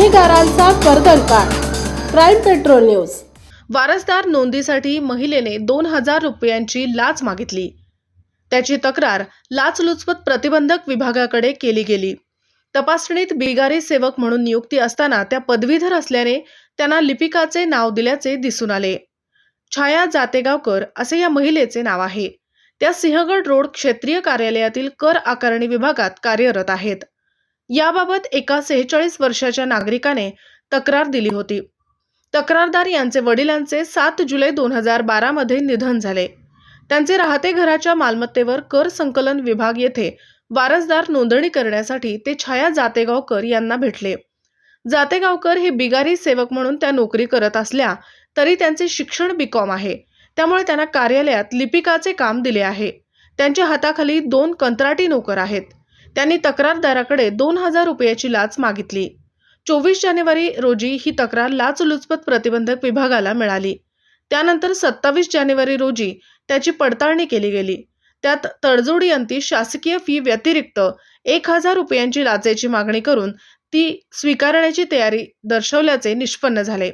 तक्रारदारांचा कर्दनकाळ crime petrol news. वारसदार नोंदीसाठी महिलेने दोन हजार रुपयांची लाच मागितली. त्याची तक्रार लाचलुचपत प्रतिबंधक विभागाकडे केली गेली. तपासणीत बिगारी सेवक म्हणून नियुक्ती असताना त्या पदवीधर असल्याने त्यांना लिपिकाचे नाव दिल्याचे दिसून आले. छाया जातेगावकर असे या महिलेचे नाव आहे. त्या सिंहगड रोड क्षेत्रीय कार्यालयातील कर आकारणी विभागात कार्यरत आहेत. याबाबत एका सेहेचाळीस वर्षाच्या नागरिकाने तक्रार दिली होती. तक्रारदार यांचे वडिलांचे सात जुलै दोन हजार बारामध्ये निधन झाले. त्यांचे राहते घराच्या मालमत्तेवर कर संकलन विभाग येथे वारसदार नोंदणी करण्यासाठी ते छाया जातेगावकर यांना भेटले. जातेगावकर हे बिगारी सेवक म्हणून त्या नोकरी करत असल्या तरी त्यांचे शिक्षण बीकॉम आहे. त्यामुळे त्यांना कार्यालयात लिपिकाचे काम दिले आहे. त्यांच्या हाताखाली दोन कंत्राटी नोकर आहेत. त्यांनी तक्रारदाराकडे दोन हजार रुपयाची लाच मागितली. चोवीस जानेवारी रोजी ही तक्रार लाचलुचपत प्रतिबंधक विभागाला मिळाली. त्यानंतर सत्तावीस जानेवारी रोजी त्याची पडताळणी केली गेली. त्यात तडजोडी अंती शासकीय फी व्यतिरिक्त एक हजार रुपयांची लाचेची मागणी करून ती स्वीकारण्याची तयारी दर्शवल्याचे निष्पन्न झाले.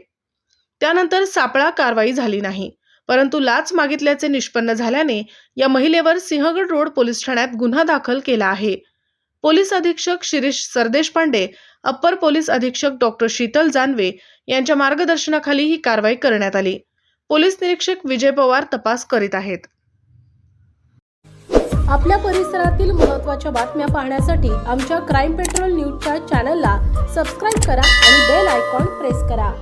त्यानंतर सापळा कारवाई झाली नाही परंतु लाच मागितल्याचे निष्पन्न झाल्याने या महिलेवर सिंहगड रोड पोलीस ठाण्यात गुन्हा दाखल केला आहे. पोलीस अधीक्षक Shirish Sardeshpande upper police अधीक्षक डॉक्टर शीतल जानवे यांच्या मार्गदर्शनाखाली ही कारवाई करण्यात आली. पोलीस निरीक्षक विजय पवार तपास करीत आहेत. आपल्या परिसरातील महत्त्वाच्या बातम्या पाहण्यासाठी आमच्या क्राईम पेट्रोल न्यूजच्या चॅनलला सबस्क्राईब करा आणि बेल आयकॉन प्रेस करा.